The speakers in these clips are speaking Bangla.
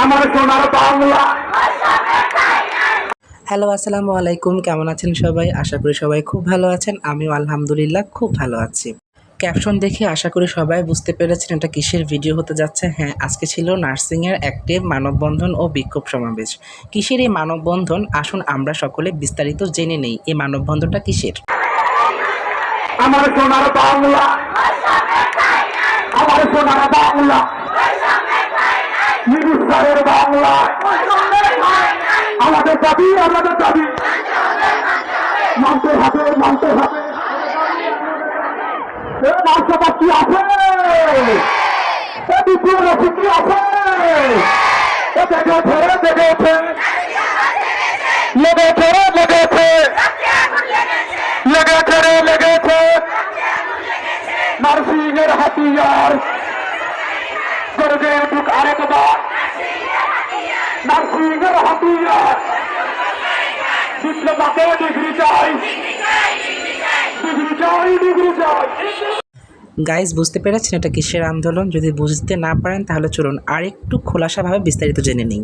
আমার সোনার বাংলা। হ্যালো আসসালামু আলাইকুম। কেমন আছেন সবাই? আশা করি সবাই খুব ভালো আছেন। আমিও আলহামদুলিল্লাহ খুব ভালো আছি। ক্যাপশন দেখে আশা করি সবাই বুঝতে পেরেছেন এটা কিসের ভিডিও হতে যাচ্ছে। হ্যাঁ আজকে ছিল নার্সিংয়ের একটি মানববন্ধন ও বিক্ষোভ সমাবেশ। কিসের এই মানববন্ধন? আসুন আমরা সকলে বিস্তারিত জেনে নেই। এই মানববন্ধনটা কিসের? আমার সোনার বাংলা। আমার সোনার বাংলা। নিরুৎসাহের বাংলা আমাদের দাবি আমাদের দাবি। মানতে হবে মানতে হবে। লেগেছে লেগেছে নার্সিংয়ের হাতিয়ার। স্বর্গের বুক আরেকবার নার্সিংয়ের হাতিয়ার ডিগ্রি চাই। ডিগ্রি চাই ডিগ্রি চাই। গাইজ বুঝতে পেরেছেন এটা কিসের আন্দোলন? যদি বুঝতে না পারেন, তাহলে চলুন আরেকটু খোলাসাভাবে বিস্তারিত জেনে নিই।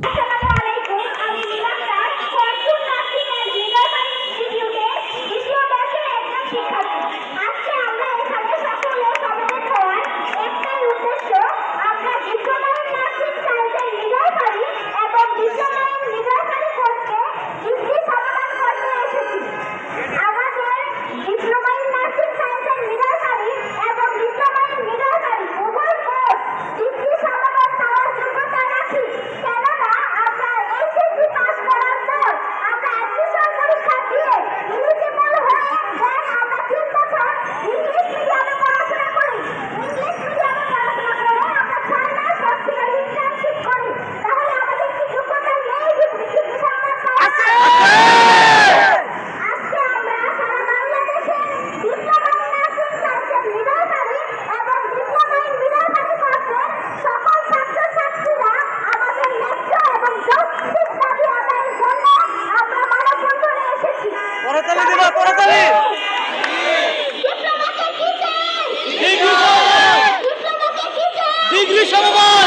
ডিগ্রি সমান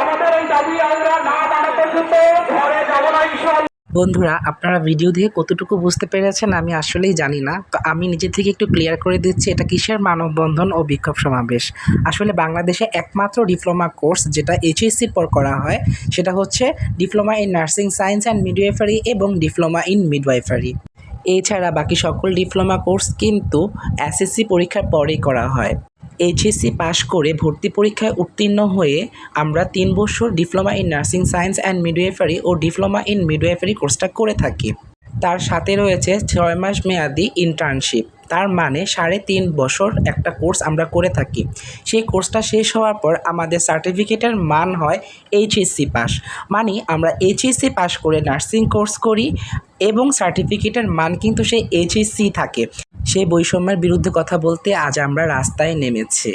আমাদের এই দাবি আমরা না মানা পর্যন্ত ঘরে যাব না বন্ধুরা, আপনারা ভিডিও দিয়ে কতটুকু বুঝতে পেরেছেন আমি আসলেই জানি না। তো আমি নিজে থেকে একটু ক্লিয়ার করে দিচ্ছি, এটা কিসের মানববন্ধন ও বিক্ষোভ সমাবেশ? আসলে বাংলাদেশে একমাত্র ডিপ্লোমা কোর্স যেটা এইচএসসির পর করা হয়, সেটা হচ্ছে diploma in nursing science and midwifery এবং ডিপ্লোমা ইন মিডওয়াইফারি এছাড়া বাকি সকল ডিপ্লোমা কোর্স কিন্তু এসএসসি পরীক্ষার পরেই করা হয়। এইচএসসি পাশ করে ভর্তি পরীক্ষায় উত্তীর্ণ হয়ে আমরা তিন বছর diploma in nursing science and midwifery O diploma in midwifery কোর্সটা করে থাকি। তার সাথে রয়েছে ছয় মাস মেয়াদি ইন্টার্নশিপ তার মানে সাড়ে তিন বছর একটা কোর্স আমরা করে থাকি। সেই কোর্সটা শেষ হওয়ার পর আমাদের সার্টিফিকেটের মান হয় এইচএসসি পাস মানে আমরা এইচএসসি পাস করে নার্সিং কোর্স করি এবং সার্টিফিকেটের মান কিন্তু সেই এইচএসসি থাকে। সেই বৈষম্যের বিরুদ্ধে কথা বলতে আজ আমরা রাস্তায় নেমেছি।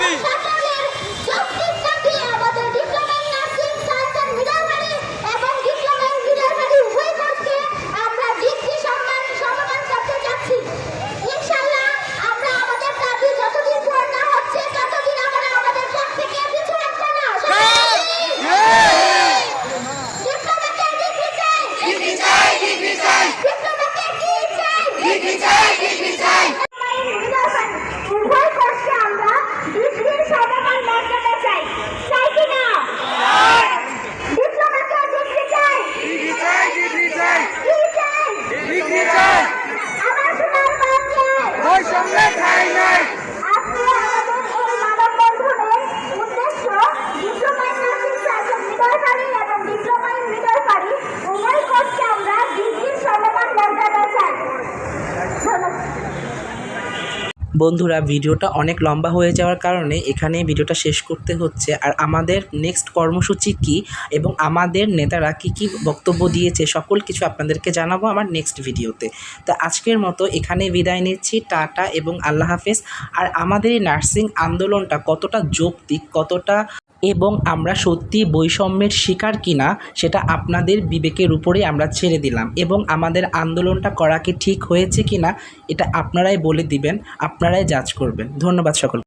아니 বন্ধুরা, ভিডিওটা অনেক লম্বা হয়ে যাওয়ার কারণে এখানে ভিডিওটা শেষ করতে হচ্ছে। আর আমাদের নেক্সট কর্মসূচি কি এবং আমাদের নেতারা কি কি বক্তব্য দিয়েছে সকল কিছু আপনাদেরকে জানাব আমার নেক্সট ভিডিওতে। তো আজকের মতো এখানে বিদায় নিচ্ছি। টাটা এবং আল্লাহ হাফেজ। আর আমাদের এই নার্সিং আন্দোলনটা কতটা যৌক্তিক, কতটা এবং আমরা সত্যি বৈষম্যের শিকার কিনা সেটা আপনাদের বিবেকের উপরেই আমরা ছেড়ে দিলাম এবং আমাদের আন্দোলনটা করা কি ঠিক হয়েছে কিনা, এটা আপনারাই বলে দিবেন, আপনারাই জাজ করবেন। ধন্যবাদ সকল